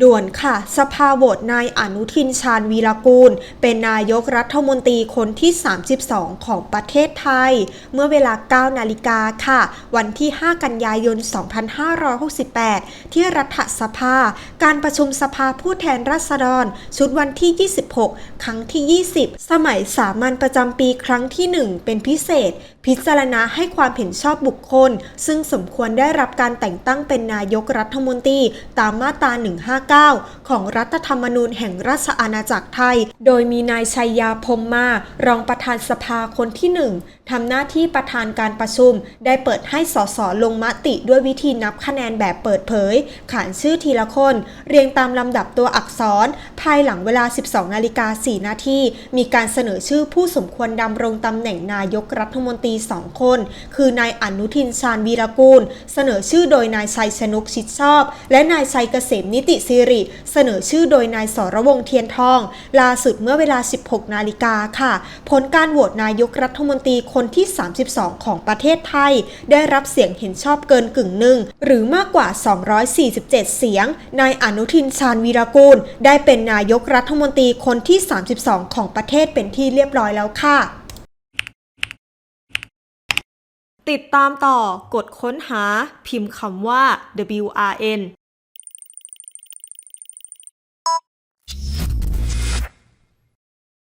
ด่วนค่ะ สภาโหวตนายอนุทินชาญวีรกูล เป็นนายกรัฐมนตรีคนที่ 32 ของประเทศไทย เมื่อเวลา 9 นาฬิกาค่ะ วันที่ 5 กันยายน 2568 ที่รัฐสภา การประชุมสภาผู้แทนราษฎร ชุดวันที่ 26 ครั้งที่ 20 สมัยสามัญประจำปีครั้งที่ 1 เป็นพิเศษ พิจารณาให้ความเห็นชอบบุคคล ซึ่งสมควรได้รับการแต่งตั้งเป็นนายกรัฐมนตรีตามมาตรา9 ของรัฐธรรมนูญแห่งราชอาณาจักรไทย โดยมีนายชัยยาพรมมา รองประธานสภาคนที่ 1ทำหน้าที่ประธานการประชุม ได้เปิดให้สสลงมติด้วยวิธีนับคะแนนแบบเปิดเผย ขานชื่อทีละคน เรียงตามลำดับตัวอักษร ภายหลังเวลา 12นาฬิกา4นาทีมีการเสนอชื่อผู้สมควรดำรงตำแหน่งนายกรัฐมนตรี2คน คือนายอนุทินชาญวีรกูล เสนอชื่อโดยนายชัยชนุกชิดชอบ และนายชัยเกษมนิติสิริ เสนอชื่อโดยนายสรวงเทียนทอง ล่าสุดเมื่อเวลา 16 นาฬิกาค่ะ ผลการโหวตนายกรัฐมนตรีคนที่ 32 ของประเทศไทย ได้รับเสียงเห็นชอบเกินกึ่งหนึ่ง หรือมากกว่า 247 เสียง นายอนุทินชาญวีรกูล ได้เป็นนายกรัฐมนตรีคนที่ 32 ของประเทศเป็นที่เรียบร้อยแล้วค่ะติดตามต่อกดค้นหาพิมพ์คำว่า WRN